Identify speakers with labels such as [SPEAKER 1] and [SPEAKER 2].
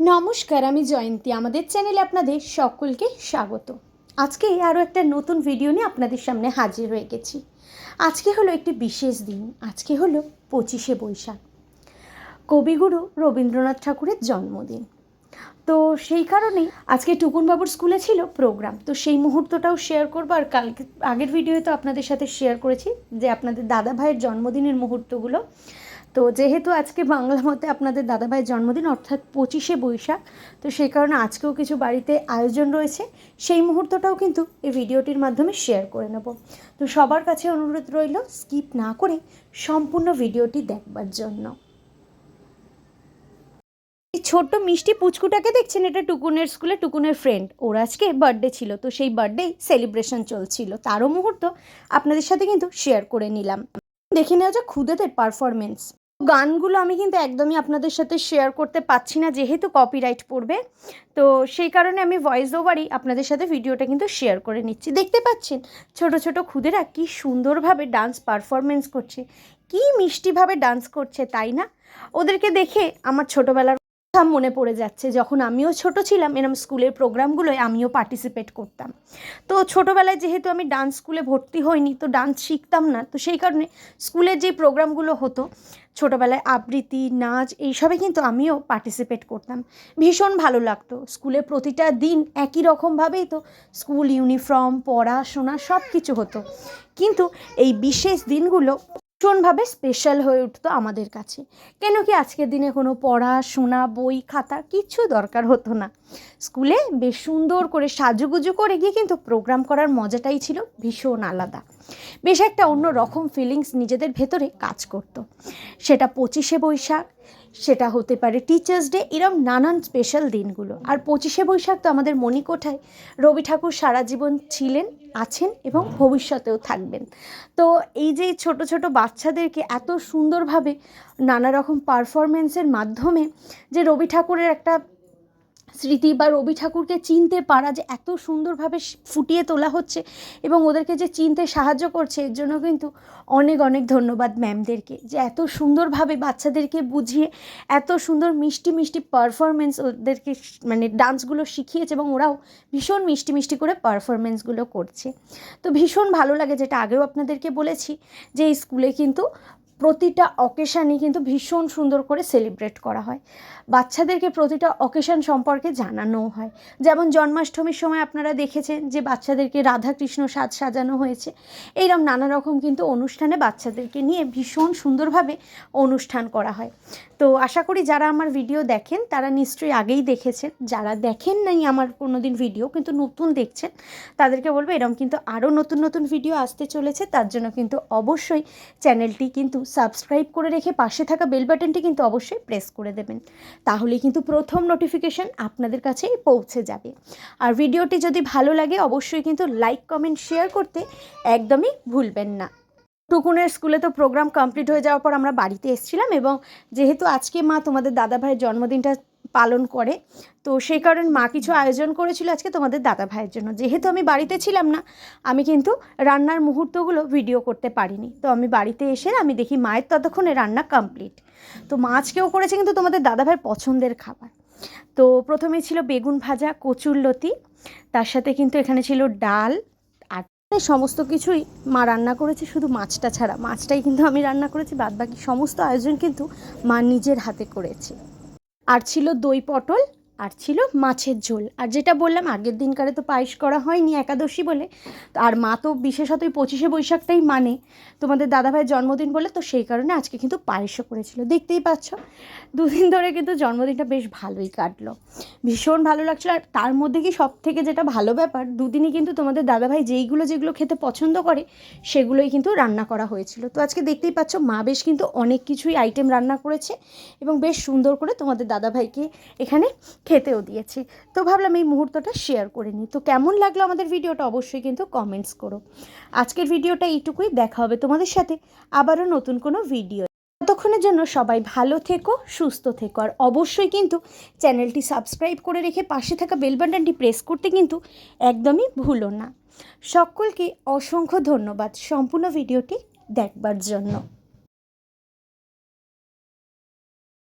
[SPEAKER 1] নমস্কার, আমি জয়ন্তী। আমাদের চ্যানেলে আপনাদের সকলকে স্বাগত। আজকে আরও একটা নতুন ভিডিও নিয়ে আপনাদের সামনে হাজির হয়ে গেছি। আজকে হলো একটি বিশেষ দিন। আজকে হলো পঁচিশে বৈশাখ। কবিগুরু রবীন্দ্রনাথ ঠাকুরের জন্মদিন। তো সেই কারণেই আজকে টুকুনবাবুর স্কুলে ছিল প্রোগ্রাম। তো সেই মুহূর্তটাও শেয়ার করব আর কালকে, আগের ভিডিওতে আপনাদের সাথে শেয়ার করেছি যে আপনাদের দাদা ভাইয়ের জন্মদিনের মুহূর্তগুলো। তো যেহেতু আজকে বাংলা মতে আপনাদের দাদাভাইয়ের জন্মদিন, অর্থাৎ পঁচিশে বৈশাখ, তো সেই কারণে আজকেও কিছু বাড়িতে আয়োজন রয়েছে। সেই মুহূর্তটাও কিন্তু এই ভিডিওটির মাধ্যমে শেয়ার করে নেব। তো সবার কাছে অনুরোধ রইল স্কিপ না করে সম্পূর্ণ ভিডিওটি দেখবার জন্য। এই ছোট্ট মিষ্টি পুচকুটাকে দেখছেন? এটা টুকুনের স্কুলে টুকুনের ফ্রেন্ড ওর আজকে বার্থডে ছিল, তো সেই বার্থডে সেলিব্রেশন চলছিল। তারও মুহূর্ত আপনাদের সাথে কিন্তু শেয়ার করে নিলাম। দেখে নেওয়া যাক খুদেদের পারফরমেন্স গানগুলো আমি কিন্তু একদমই আপনাদের সাথে শেয়ার করতে পারছি না, যেহেতু কপিরাইট পড়বে। তো সেই কারণে আমি ভয়েস ওভারই আপনাদের সাথে ভিডিওটা কিন্তু শেয়ার করে নিচ্ছি। দেখতে পাচ্ছেন, ছোট ছোট খুদেরা কি সুন্দরভাবে ডান্স পারফরমেন্স করছে। কি মিষ্টিভাবে ডান্স করছে, তাই না? ওদেরকে দেখে আমার ছোটোবেলার কথা মনে পড়ে যাচ্ছে। যখন আমিও ছোট ছিলাম, এরম স্কুলের প্রোগ্রামগুলোয় আমিও পার্টিসিপেট করতাম। তো ছোটোবেলায় যেহেতু আমি ডান্স স্কুলে ভর্তি হইনি, তো ডান্স শিখতাম না। তো সেই কারণে স্কুলের যে প্রোগ্রামগুলো হতো, ছোটোবেলায় আবৃত্তি, নাচ, এইসবে কিন্তু আমিও পার্টিসিপেট করতাম। ভীষণ ভালো লাগতো। স্কুলে প্রতিটা দিন একই রকমভাবেই তো স্কুল ইউনিফর্ম পড়াশোনা সব কিছু হতো। কিন্তু এই বিশেষ দিনগুলো ভীষণভাবে স্পেশাল হয়ে উঠতো আমাদের কাছে। কেন কি আজকের দিনে কোনো পড়াশোনা, বই, খাতা কিছু দরকার হতো না। স্কুলে বেশ সুন্দর করে সাজুগুজু করে গিয়ে কিন্তু প্রোগ্রাম করার মজাটাই ছিল ভীষণ আলাদা। বেশ একটা অন্য রকম ফিলিংস নিজেদের ভেতরে কাজ করত। সেটা পঁচিশে বৈশাখ সেটা হতে পারে টিচার্স ডে এরম নানান স্পেশাল দিনগুলো। আর পঁচিশে বৈশাখ তো আমাদের মণিকোঠায়। রবি ঠাকুর সারা জীবন ছিলেন, আছেন এবং ভবিষ্যতেও থাকবেন। তো এই যে ছোট ছোট বাচ্চাদেরকে এত সুন্দরভাবে নানা রকম পারফরমেন্সের মাধ্যমে যে রবি ঠাকুরের একটা স্মৃতি বা রবি ঠাকুরকে চিনতে পারা যে এত সুন্দরভাবে ফুটিয়ে তোলা হচ্ছে এবং ওদেরকে যে চিনতে সাহায্য করছে, এর জন্য কিন্তু অনেক অনেক ধন্যবাদ ম্যামদেরকে যে এত সুন্দরভাবে বাচ্চাদেরকে বুঝিয়ে, এত সুন্দর মিষ্টি মিষ্টি পারফরমেন্স ওদেরকে মানে ডান্সগুলো শিখিয়েছে এবং ওরাও ভীষণ মিষ্টি মিষ্টি করে পারফরমেন্সগুলো করছে। তো ভীষণ ভালো লাগে যেটা আগেও আপনাদেরকে বলেছি যে এই স্কুলে কিন্তু প্রতিটা অকেশানই কিন্তু ভীষণ সুন্দর করে সেলিব্রেট করা হয়। বাচ্চাদেরকে প্রতিটা অকেশান সম্পর্কে জানানোও হয়। যেমন জন্মাষ্টমীর সময় আপনারা দেখেছেন যে বাচ্চাদেরকে রাধাকৃষ্ণ সাজ সাজানো হয়েছে। এইরকম নানা রকম কিন্তু অনুষ্ঠানে বাচ্চাদেরকে নিয়ে ভীষণ সুন্দরভাবে অনুষ্ঠান করা হয়। তো আশা করি যারা আমার ভিডিও দেখেন, তারা নিশ্চয়ই আগেই দেখেছেন। যারা দেখেন নাই আমার কোনো দিন ভিডিও কিন্তু নতুন দেখছেন, তাদেরকে বলব এরকম কিন্তু আরও নতুন নতুন ভিডিও আসতে চলেছে। তার জন্য কিন্তু অবশ্যই চ্যানেলটি কিন্তু সাবস্ক্রাইব করে রেখে পাশে থাকা বেল বাটনটি কিন্তু অবশ্যই প্রেস করে দেবেন। তাহলে কিন্তু প্রথম নোটিফিকেশান আপনাদের কাছে পৌঁছে যাবে। আর ভিডিওটি যদি ভালো লাগে, অবশ্যই কিন্তু লাইক কমেন্ট শেয়ার করতে একদমই ভুলবেন না। টুকুনের স্কুলে তো প্রোগ্রাম কমপ্লিট হয়ে যাওয়ার পর আমরা বাড়িতে এসেছিলাম এবং যেহেতু আজকে মা তোমাদের দাদা ভাইয়ের জন্মদিনটা পালন করে। তো সেই কারণে মা কিছু আয়োজন করেছিল আজকে তোমাদের দাদা ভাইয়ের জন্য। যেহেতু আমি বাড়িতে ছিলাম না, আমি কিন্তু রান্নার মুহূর্তগুলো ভিডিও করতে পারিনি। তো আমি বাড়িতে এসে আমি দেখি মায়ের ততক্ষণে রান্না কমপ্লিট তো মাছকেও করেছে কিন্তু তোমাদের দাদা ভাইয়ের পছন্দের খাবার। তো প্রথমে ছিল বেগুন ভাজা, কচুর লতি, তার সাথে কিন্তু এখানে ছিল ডাল, আর সমস্ত কিছুই মা রান্না করেছে, শুধু মাছটা ছাড়া। মাছটাই কিন্তু আমি রান্না করেছি বাদ বাকি সমস্ত আয়োজন কিন্তু মা নিজের হাতে করেছে। আর ছিল দই পটল আর ছিল মাছের ঝোল। আর যেটা বললাম, আগের দিনকারে তো পায়েস করা হয়নি একাদশী বলে। আর মা তো বিশেষত এই পঁচিশে বৈশাখটাই মানে। তোমাদের দাদাভাইয়ের জন্মদিন বলে, তো সেই কারণে আজকে কিন্তু পায়েসও করেছিল। দেখতেই পাচ্ছ, দুদিন ধরে কিন্তু জন্মদিনটা বেশ ভালোই কাটলো। ভীষণ ভালো লাগছিল। আর তার মধ্যে কি সব থেকে যেটা ভালো ব্যাপার, দুদিনই কিন্তু তোমাদের দাদাভাই যেইগুলো যেগুলো খেতে পছন্দ করে, সেগুলোই কিন্তু রান্না করা হয়েছিল। তো আজকে দেখতেই পাচ্ছ, মা বেশ কিন্তু অনেক কিছুই আইটেম রান্না করেছে এবং বেশ সুন্দর করে তোমাদের দাদাভাইকে এখানে খেতেও দিয়েছি। তো ভাবলাম এই মুহূর্তটা শেয়ার করে নিই। তো কেমন লাগল আমাদের ভিডিওটা অবশ্যই কিন্তু কমেন্টস করো। আজকের ভিডিওটা এইটুকুই। দেখা হবে তোমাদের সাথে আবারও নতুন কোনো ভিডিও ততক্ষণের জন্য সবাই ভালো থেকো, সুস্থ থেকো। আর অবশ্যই কিন্তু চ্যানেলটি সাবস্ক্রাইব করে রেখে পাশে থাকা বেল বাটনটি প্রেস করতে কিন্তু একদমই ভুলো না। সকলকে অসংখ্য ধন্যবাদ সম্পূর্ণ ভিডিওটি দেখবার জন্য।